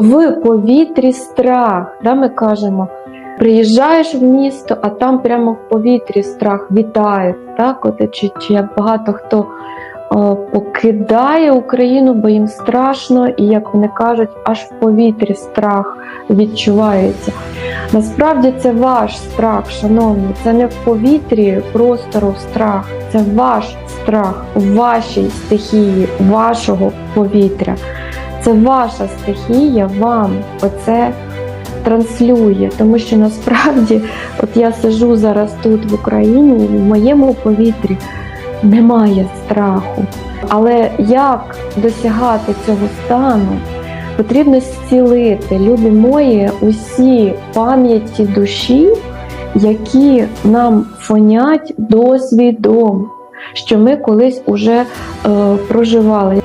в повітрі страх. Да, ми кажемо, приїжджаєш в місто, а там прямо в повітрі страх вітає. Так, от, чи, чи багато хто е, покидає Україну, бо їм страшно, і як вони кажуть, аж в повітрі страх відчувається. Насправді це ваш страх, шановні, це не в повітрі простору страх, це ваш страх вашій стихії, вашого повітря. Це ваша стихія вам оце транслює, тому що насправді, от я сижу зараз тут в Україні, в моєму повітрі немає страху. Але як досягати цього стану? Потрібно зцілити, любі мої, усі пам'яті душі, які нам фонять досвідом, що ми колись уже е, проживали.